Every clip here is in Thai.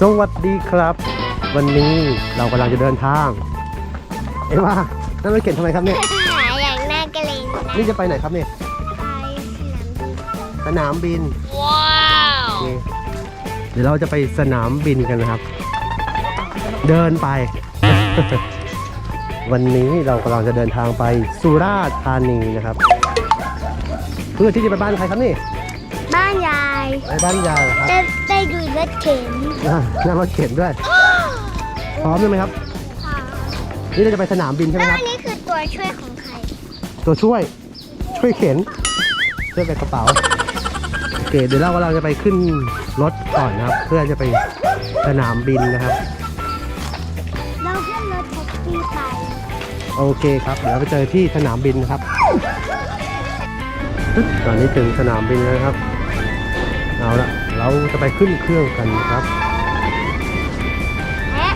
สวัสดีครับ วันนี้เรากำลังจะเดินทาง เอ๊ะว่านั่นรถเข็นทำไมครับเนี่ย หาอย่างน่าเกรงนะนี่จะไปไหนครับเนี่ยไปสนามบินสนามบินว้าวโอเคเดี๋ยวเราจะไปสนามบินกันนะครับ เดินไป วันนี้เรากำลังจะเดินทางไปสุราษฎร์ธานีนะครับ เพื่อที่จะไปบ้านใครครับนี่บ้านยายไปบ้านยายครับได้ได้ดู รถเข็นอะนั่งรถเข็นด้วย พร้อมใช่ไหมครับ ค่ะนี่เราจะไปสนามบินใช่ไหมแล้วครัอับ นนี้คือตัวช่วยของใครตัวช่วยช่วยเข็นช่วยไปกระเป๋าโอเคเดี๋ยวเรากำลังจะไปขึ้นรถก่อนนะครับ เพื่อจะไปสนามบินนะครับ เราขึ้นรถแท็กซี่ไปโอเคครับเดี๋ยวเราไปเจอที่สนามบินนะครับปึ๊บตอนนี้ถึงสนามบินแล้วนะครับ เอาละ เราจะไปขึ้นเครื่องกันนะครับแพะ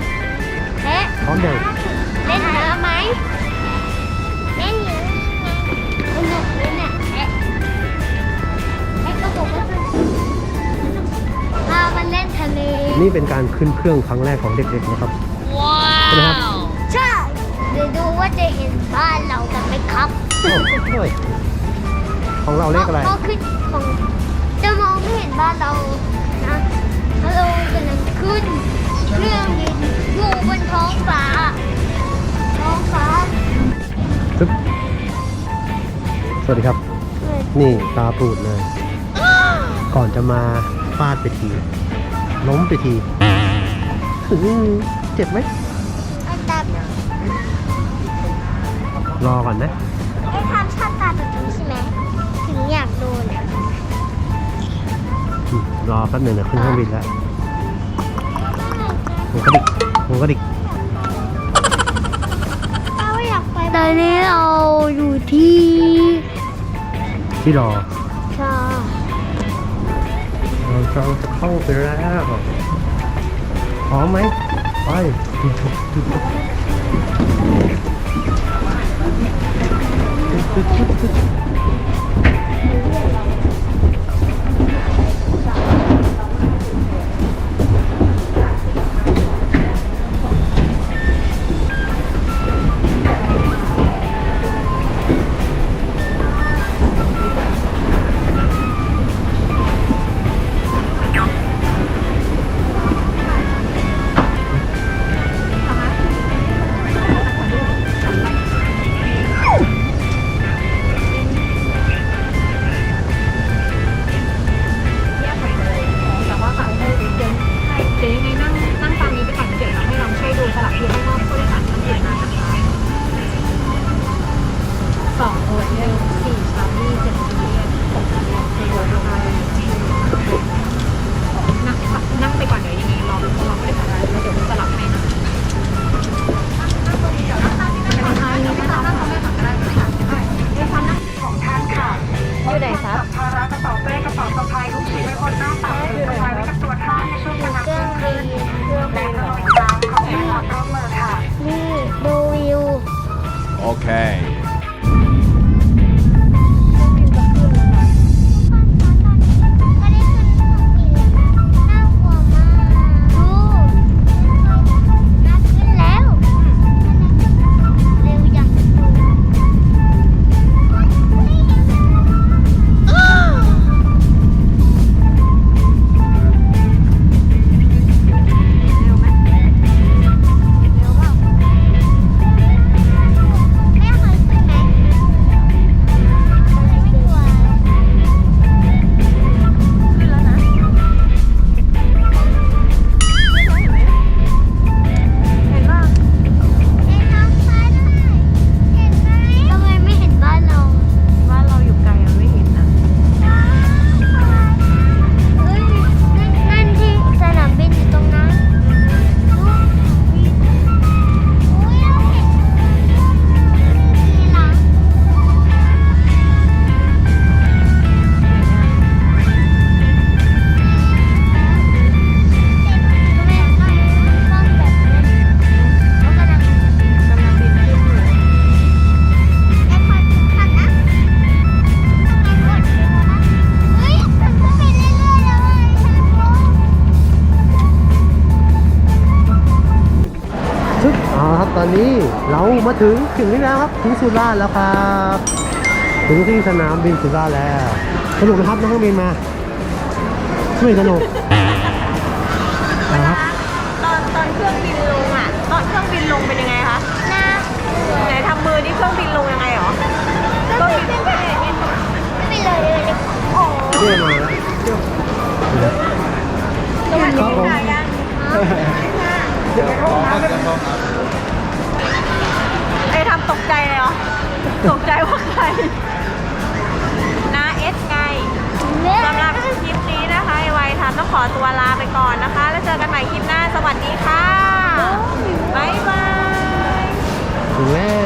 แพะพร้อมยังเล่นเยอะไหมเล่นเยอะสนุกเลยเนี่ยแพะแพะก็บอกว่าสนุกเรามาเล่นทะเลนี่เป็นการขึ้นเครื่องครั้งแรกของเด็กๆนะครับว้าใช่ไหมครับใช่เดี๋ยวดูว่าจะเห็นบ้านเรากันไหมครับโอ้ยของเราเลขอะไรพอขึ้นของ วัสดีครับ นี่ตาปูดเลย ก่อนจะมาฟาดไปที ล้มไปทีอื้อหือเจ็บไหมอันตารอก่อนนะให้ทำชาติตาแบบนี้ใช่ไหมถึงอยากโดนอะอืมรอแป๊บหนึ่งเดี๋ยวขึ้นเครื่องบินแล้วหัวกระดิกหัวกระดิกเราอยากไปตอนนี้เราอยู่ที่ พี่รอชอเราเข้าไปแล้วพร้อมไหมไป Okay. เรามาถึงถึงนี่แล้วครับถึงสุราษฎร์แล้วครับถึงที่สนามบินสุราษฎร์แล้วสนุกนะครับนั่งเครื่องบินมาไม่สนุกนะครับตอนตอนเครื่องบินลงอะตอนเครื่องบินลงเป็นยังไงคะนะไหนทำมือนี่เครื่องบินลงยังไงหรอก็มีเป็นแบบนี้ไม่เลยเลยโอ้เที่ยวมาแล้ว ตัวลาไปก่อนนะคะ แล้วเจอกันใหม่คลิปหน้า สวัสดีค่ะ บ๊ายบาย ถึงแล้ว